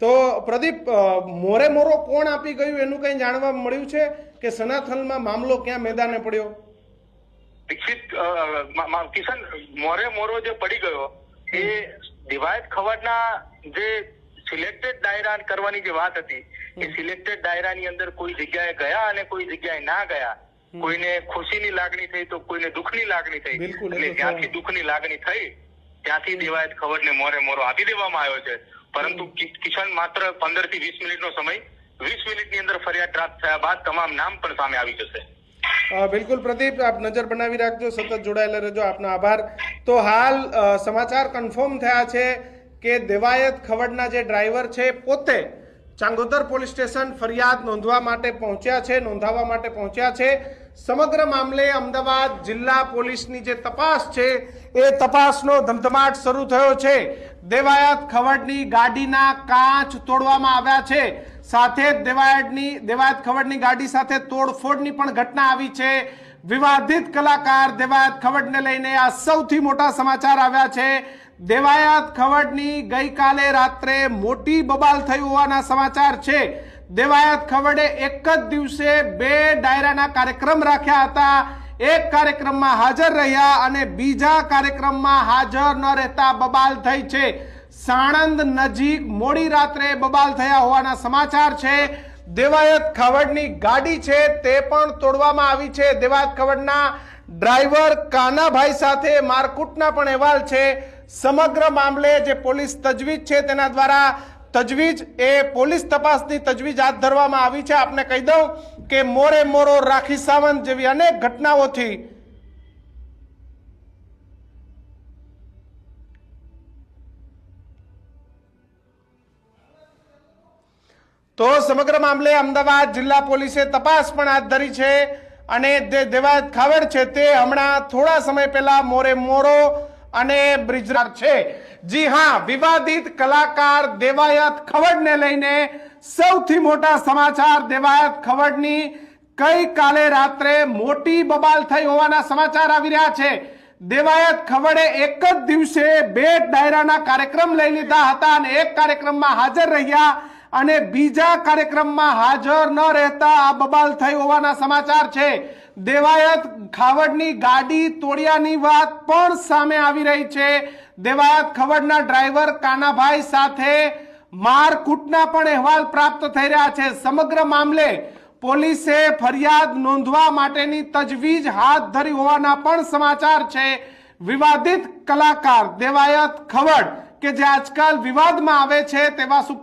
તો પ્રદીપ મોરે મોરો કોણ આપી ગયું એનું કંઈ જાણવા મળ્યું છે કે સનાથલમાં મામલો ક્યાં મેદાને પડ્યો? મા- કિશન મોરે મોરો જે પડી ગયો એ દિવાયત ખવડના જે સિલેક્ટેડ ડાયરા કરવાની જે વાત હતી એ સિલેક્ટેડ ડાયરાની અંદર કોઈ જગ્યાએ ગયા અને કોઈ જગ્યાએ ના ગયા. કોઈને ખુશીની લાગણી થઈ તો કોઈને દુઃખની લાગણી થઈ. એટલે ત્યાંથી દુઃખની લાગણી થઈ ત્યાંથી દેવાયત ખવડને મોરે મોરો આપી દેવામાં આવ્યો છે. પરંતુ કિશન માત્ર પંદરથી વીસ મિનિટનો સમય વીસ મિનિટની અંદર ફરિયાદ પ્રાપ્ત થયા બાદ તમામ નામ પણ સામે આવી જશે. બિલકુલ પ્રદીપ આપ નજર બનાવી રાખજો સતત જોડાયેલા રહેજો આપનો આભાર. તો હાલ સમાચાર કન્ફર્મ થયા છે કે દેવાયત ખવડના જે ડ્રાઈવર છે પોતે ચાંગોદર પોલીસ સ્ટેશન ફરિયાદ નોંધવા માટે પહોંચ્યા છે, નોંધાવવા માટે પહોંચ્યા છે. સમગ્ર મામલે અમદાવાદ જિલ્લા પોલીસની જે તપાસ છે, એ તપાસનો ધમધમાટ શરૂ થયો છે. દેવાયત ખવડની ગાડીના કાચ તોડવામાં આવ્યા છે. સાથે જ દેવાયતની, દેવાયત ખવડની ગાડી સાથે તોડફોડની પણ ઘટના આવી છે. વિવાદિત કલાકાર દેવાયત ખવડને લઈને આ સૌથી મોટા સમાચાર આવ્યા છે. દેવાયત ખવડની ગઈકાલે રાત્રે મોટી બબાલ થઈ હોવાના સમાચાર છે. દેવાયત ખવડે એક જ દિવસે બે ડાયરાના કાર્યક્રમ રાખ્યા હતા. એક કાર્યક્રમમાં હાજર રહ્યા અને બીજા કાર્યક્રમમાં હાજર ન રહેતા બબાલ થઈ છે. સાણંદ નજીક મોડી રાત્રે બબાલ થયા હોવાના સમાચાર છે. દેવાયત ખવડની ગાડી છે તે પણ તોડવામાં આવી છે. દેવાયત ખવડના ડ્રાઈવર કાનાભાઈ સાથે મારકુટના પણ અહેવાલ છે. સમગ્ર મામલે જે પોલીસ તજવીજ છે તેના દ્વારા તજવીજ એ પોલીસ તપાસની તજવીજ હાથ ધરવામાં આવી છે. આપને કહી દઉં કે મોરે મોરો રાખી સાવંત જેવી અનેક ઘટનાઓથી તો સમગ્ર મામલે અમદાવાદ જિલ્લા પોલીસે તપાસ પણ હાથ ધરી છે. અને જે દેવાયત ખાવડ છે તે હમણાં થોડા સમય પહેલા મોરે મોરો અને બ્રિજરાર છે. જી હા, વિવાદિત કલાકાર દેવાયત ખવડને લઈને સૌથી મોટા સમાચાર દેવાયત ખવડની ગઈકાલે રાત્રે મોટી બબાલ થઈ હોવાના સમાચાર આવી રહ્યા છે. દેવાયત ખવડે એક જ દિવસે બે ડાયરાના કાર્યક્રમ લઈ લીધા હતા અને એક કાર્યક્રમમાં હાજર રહ્યા અને બીજા કાર્યક્રમમાં હાજર ન રહેતા આ બબાલ થઈ હોવાના સમાચાર છે. દેવાયત ખાવડની ગાડી તોડ્યાની વાત પણ સામે આવી રહી છે. દેવાયત ખવડના ડ્રાઈવર કાનાભાઈ સાથે મારકૂટના પણ અહેવાલ પ્રાપ્ત થઈ રહ્યા છે. સમગ્ર મામલે પોલીસે ફરિયાદ નોંધવા માટેની તજવીજ હાથ ધરી હોવાના પણ સમાચાર છે. વિવાદિત કલાકાર દેવાયત ખવડ, કે જે આજકાલ વિવાદમાં આવે છે તેવા સુપ્ર